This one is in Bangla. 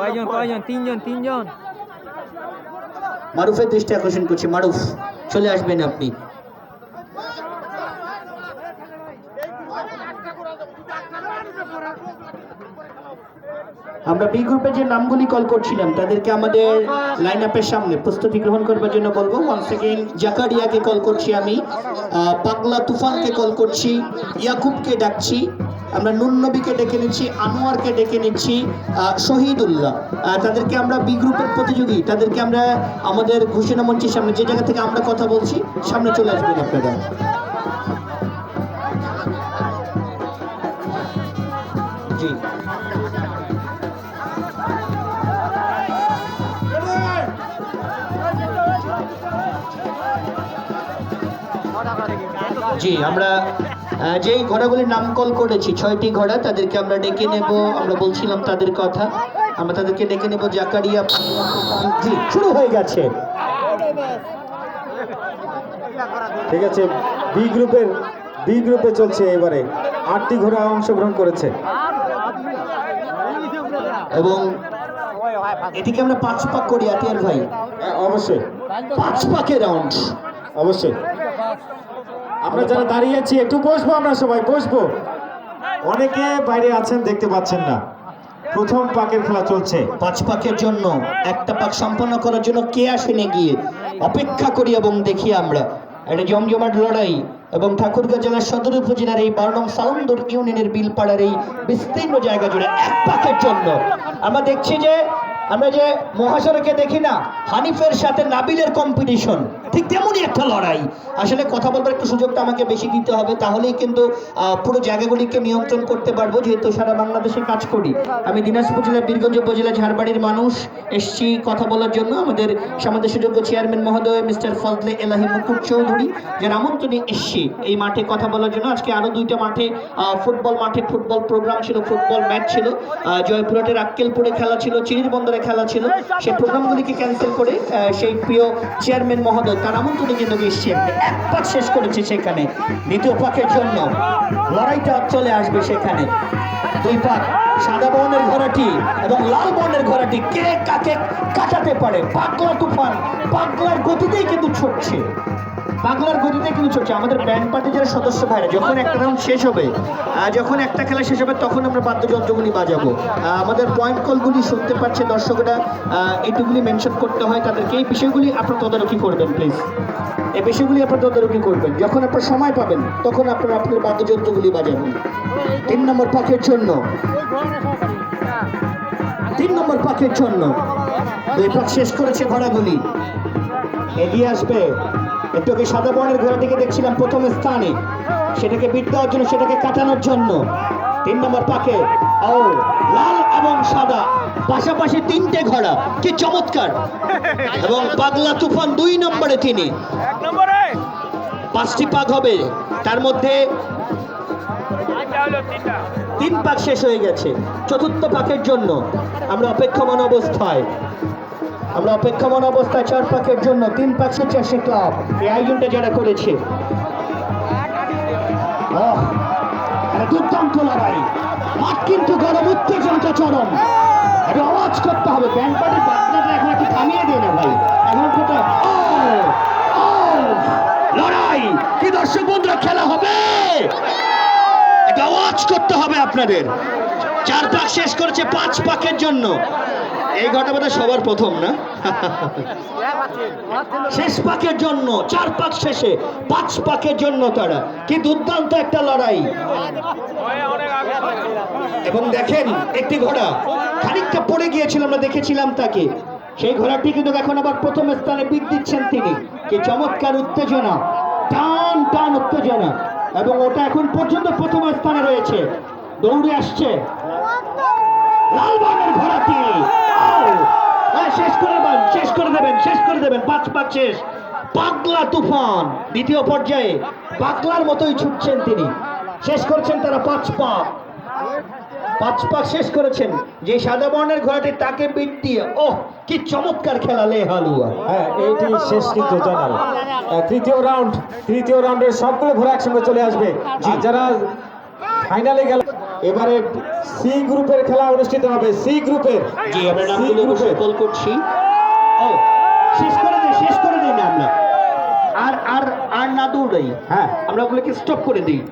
কয়জন কয়জন? তিনজন তিনজন? মারুফের দৃষ্টি আকর্ষণ করছি। মারুফ, চলে আসবেন আপনি। আমরা বি গ্রুপে যে নামগুলি কল করছিলাম, তাদেরকে আমাদের লাইন আপের সামনে প্রস্তুতি গ্রহণ করবার জন্য বলব। ওয়ান সেকেন্ড জাকারিয়াকে কল করছি আমি পাগলা তুফানকে কল করছি, ইয়াকুবকে ডাকছি। আমরা নুন নবীকে ডেকে নিচ্ছি, আনোয়ারকে ডেকে নিচ্ছি শহীদুল্লাহ। তাদেরকে আমরা বি গ্রুপের প্রতিযোগী, তাদেরকে আমরা আমাদের ঘোষণা মঞ্চের সামনে, যে জায়গা থেকে আমরা কথা বলছি, সামনে চলে আসবেন আপনারা। জি। জি আমরা যেই ঘোড়াগুলির নাম কল করেছি ছয়টি ঘোড়া তাদেরকে আমরা ডেকে নেব। আমরা বলছিলাম তাদের কথা। আমরা তাদেরকে ডেকে নেব জাকারিয়া। জি শুরু হয়ে গেছে। ঠিক আছে বি গ্রুপের বি গ্রুপে চলছে এবারে। আটটি ঘোড়া অংশগ্রহণ করেছে। এবং এটিকে আমরা পাঁচ পাক করি আতিয়ার ভাই। অবশ্যই। পাঁচ পাকে রাউন্ড অবশ্যই। আমরা যারা দাঁড়িয়ে আছি, একটু বসবো আমরা সবাই, বসবো। অনেকে বাইরে আছেন, দেখতে পাচ্ছেন না। প্রথম পাকের খেলা চলছে। পাঁচ পাকের জন্য, একটা পাক সম্পন্ন করার জন্য কে আসেনি গিয়ে? অপেক্ষা করি এবং দেখি আমরা। একটা জমজমাট লড়াই এবং ঠাকুরগাঁ জেলার সদর উপজেলার এই বারো নং সালন্দর ইউনিয়নের বিলপাড়ার এই বিস্তীর্ণ জায়গা জুড়ে এক পাকের জন্য। আমরা দেখছি যে আমরা যে মহাসড়কে দেখি না, হানিফের সাথে নাবিলের কম্পিটিশন ঠিক তেমনই একটা লড়াই। আসলে কথা বলবার একটু সুযোগটা আমাকে বেশি দিতে হবে, তাহলেই কিন্তু পুরো জায়গাগুলিকে নিয়ন্ত্রণ করতে পারব, যেহেতু সারা বাংলাদেশে কাজ করি। আমি দিনাজপুর জেলার বীরগঞ্জ উপজেলা ঝাড়বাড়ির মানুষ, এসছি কথা বলার জন্য। আমাদের সমাজের সুযোগ্য চেয়ারম্যান মহোদয়, মিস্টার ফজলে এলাহি মুকুট চৌধুরী, যার আমন্ত্রণে এসছি এই মাঠে কথা বলার জন্য। আজকে আরও দুইটা মাঠে ফুটবল মাঠে ফুটবল প্রোগ্রাম ছিল, ফুটবল ম্যাচ ছিল। জয়পুরহাটের আক্কেলপুরে খেলা ছিল চিরির বন্দরে খেলা ছিল। সেই প্রোগ্রামগুলিকে ক্যান্সেল করে সেই প্রিয় চেয়ারম্যান মহোদয় তার আমন্ত্রণে কিন্তু এসছি। এক পাক শেষ করেছে সেখানে। দ্বিতীয় পাকের জন্য লড়াইটা চলে আসবে সেখানে। দুই পাক, সাদা বর্ণের ঘোড়াটি এবং লাল বর্ণের ঘোড়াটি কে কাকে কাটাতে পারে? পাগলা তুফান, পাগলার গতিতেই কিন্তু ছুটছে। পাগলার গতিতে কিন্তু চলছে। আমাদের ব্যান্ড পার্টি যারা সদস্য ভাইরা যখন একটা রাউন্ড শেষ হবে যখন একটা খেলা শেষ হবে তখন আমরা বাদ্যযন্ত্রগুলি বাজাবো। আমাদের পয়েন্ট কলগুলি শুনতে পাচ্ছে দর্শকরা। আহ, এটুকুলি মেনশন করতে হয় তাদেরকে। এই বিষয়গুলি আপনার তদারকি করবেন প্লিজ এই বিষয়গুলি আপনার তদারকি করবেন। যখন আপনার সময় পাবেন তখন আপনার আপনার বাদ্যযন্ত্রগুলি বাজাবেন। তিন নম্বর পাকের জন্য। তিন নম্বর পাকের জন্য। দুই পাক শেষ করেছে ঘোড়াগুলি। এগিয়ে আসবে। একটু সাদা বর্ণের ঘোড়াটিকে দেখছিলাম প্রথম স্থানে। সেটাকে বিট দেওয়ার জন্য সেটাকে কাটানোর জন্য। তিন নম্বর পাকে ও লাল এবং সাদা। পাশাপাশি তিনটে ঘোড়া কি চমৎকার। এবং পাগলা তুফান দুই নম্বরে তিনি। পাঁচটি পাক হবে তার মধ্যে তিনটা। তিন পাক শেষ হয়ে গেছে। চতুর্থ পাকের জন্য আমরা অপেক্ষমান অবস্থায়। আমরা অপেক্ষমান অবস্থায় চার পাকের জন্য তিন পাক স্বেচ্ছাসেবী ক্লাব। এই আয়োজনটা যারা করেছে। দুর্দান্ত লড়াই। মাঠ কিন্তু গরম উত্তেজনটা চরম। একটা আওয়াজ করতে হবে। ব্যান্ড পার্টির বাজনাটা এখন একটু থামিয়ে দিয়ে না ভাই। এখন কোথায়? লড়াই। কি দর্শক বন্ধুরা, খেলা হবে? একটা আওয়াজ করতে হবে আপনাদের। চার পাক শেষ করেছে পাঁচ পাকের জন্য। এই ঘটনাটা সবার প্রথম, না? শেষ পাকের জন্য, চার পাক শেষে, পাঁচ পাকের জন্য তারা। কি দুর্দান্ত একটা লড়াই। এবং দেখেন, একটি ঘোড়া, খানিকটা পড়ে গিয়েছিল, আমরা দেখেছিলাম তাকে। সেই ঘোড়াটি কিন্তু এখন আবার প্রথম স্থানে পিক দিচ্ছেন তিনি। কি চমৎকার উত্তেজনা, টান টান উত্তেজনা। এবং ওটা এখন পর্যন্ত প্রথম স্থানে রয়েছে। দৌড়ে আসছে। লাল বর্ণের ঘোড়াটি! হ্যাঁ, শেষ করে দেবেন শেষ করে দেবেন শেষ করে দেবেন পাঁচ পাঁচ শেষ। পাগলা তুফান দ্বিতীয় পর্যায়ে পাগলার মতোই ছুটছেন তিনি। শেষ করছেন তারা পাঁচ পাক পাঁচ পাক শেষ করেছেন। যে সাদা বর্ণের ঘোড়াটি তাকে বিট দিয়ে ওহ কি চমৎকার খেলা লে হালুয়া। হ্যাঁ এইটি শেষ কিন্তু জানাল। তৃতীয় রাউন্ড তৃতীয় রাউন্ডের সবগুলো ঘোড়া একসঙ্গে চলে আসবে। যারা ফাইনালে গেল এবারে সি গ্রুপের খেলা অনুষ্ঠিত হবে। সি গ্রুপের জি আমরা নামগুলো গ্রুপের কল করছি। ও শেষ করে দিই শেষ করে দিই না আমরা? আর আর আর না দৌড়াই। হ্যাঁ। আমরা ওগুলোকে স্টপ করে দিই।